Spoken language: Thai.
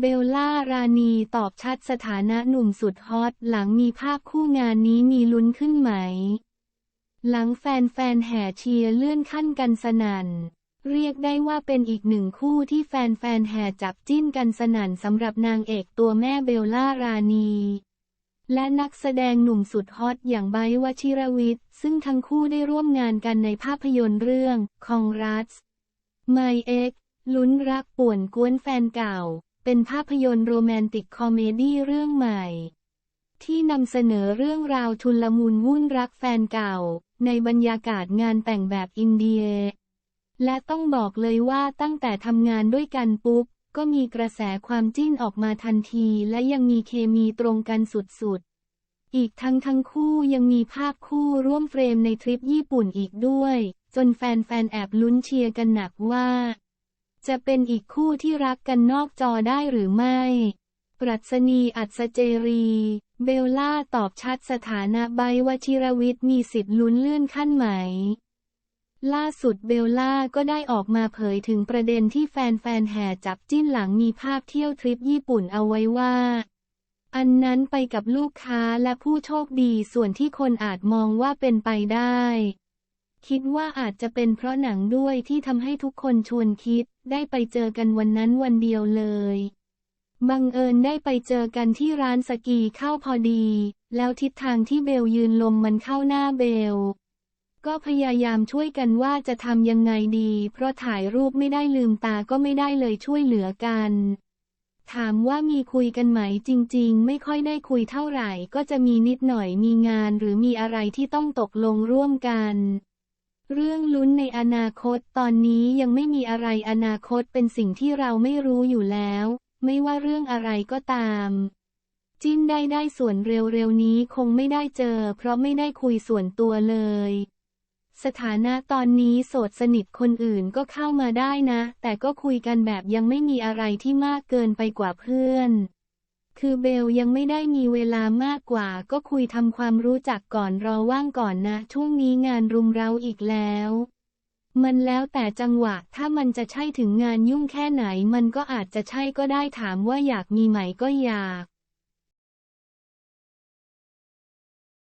เบลล่ารานีตอบชัดสถานะหนุ่มสุดฮอตหลังมีภาพคู่งานนี้มีลุ้นขึ้นไหม หลังแฟนๆแห่เชียร์เลื่อนขั้นกันสนัน่น เรียกได้ว่าเป็นอีกหนึ่งคู่ที่แฟนๆแห่จับจิ้นกันสนั่นสำหรับนางเอกตัวแม่เบลล่ารานีและนักแสดงหนุ่มสุดฮอตอย่างไบวชิรวิทย์ซึ่งทั้งคู่ได้ร่วมงานกันในภาพยนตร์เรื่องคองรัสไมเอ็กลุ้นรักป่วนกวนแฟนเก่า เป็นภาพยนตร์โรแมนติกคอมเมดี้เรื่องใหม่ ที่นำเสนอเรื่องราวชุนลมุนวุ่นรักแฟนเก่า ในบรรยากาศงานแต่งแบบอินเดีย และต้องบอกเลยว่าตั้งแต่ทำงานด้วยกันปุ๊บ ก็มีกระแสความจิ้นออกมาทันที และยังมีเคมีตรงกันสุดๆ อีกทั้งทั้งคู่ยังมีภาพคู่ร่วมเฟรมในทริปญี่ปุ่นอีกด้วย จนแฟนๆแอบลุ้นเชียร์กันหนักว่า จะเป็นอีกคู่ที่รักกันนอกจอได้หรือไม่ ปรัชนีอัศเจรี เบลล่าตอบชัดสถานะใบวชิรวิทย์มีสิทธิ์ลุ้นเลื่อนขั้นไหม ล่าสุดเบลล่าก็ได้ออกมาเผยถึงประเด็นที่แฟนๆแห่จับจิ้นหลังมีภาพเที่ยวทริปญี่ปุ่นเอาไว้ว่า อันนั้นไปกับลูกค้าและผู้โชคดีส่วนที่คนอาจมองว่าเป็นไปได้ คิดว่าอาจจะเป็นเพราะหนังด้วยที่ทำให้ทุกคนชวนคิด ได้ไปเจอกันวันนั้นวันเดียวเลย บังเอิญได้ไปเจอกันที่ร้านสกีเข้าพอดี แล้วทิศทางที่เบลยืนลมมันเข้าหน้าเบล ก็พยายามช่วยกันว่าจะทำยังไงดี เพราะถ่ายรูปไม่ได้ลืมตาก็ไม่ได้เลยช่วยเหลือกันถามว่ามีคุยกันไหมจริง ๆ ไม่ค่อยได้คุยเท่าไหร่ ก็จะมีนิดหน่อยมีงานหรือมีอะไรที่ต้องตกลงร่วมกัน เรื่องลุ้นในอนาคตตอนนี้ยังไม่มีอะไรอนาคตเป็นสิ่งที่เราไม่รู้อยู่แล้ว ไม่ว่าเรื่องอะไรก็ตาม จิ้นได้ได้ส่วนเร็วๆนี้คงไม่ได้เจอ เพราะไม่ได้คุยส่วนตัวเลย สถานะตอนนี้โสดสนิทคนอื่นก็เข้ามาได้นะ แต่ก็คุยกันแบบยังไม่มีอะไรที่มากเกินไปกว่าเพื่อน คือเบลยังไม่ได้มีเวลามากกว่า ก็คุยทำความรู้จักก่อนรอว่างก่อนนะ ช่วงนี้งานรุมเราอีกแล้ว มันแล้วแต่จังหวะ ถ้ามันจะใช่ถึงงานยุ่งแค่ไหน มันก็อาจจะใช่ก็ได้ถามว่าอยากมีไหมก็อยาก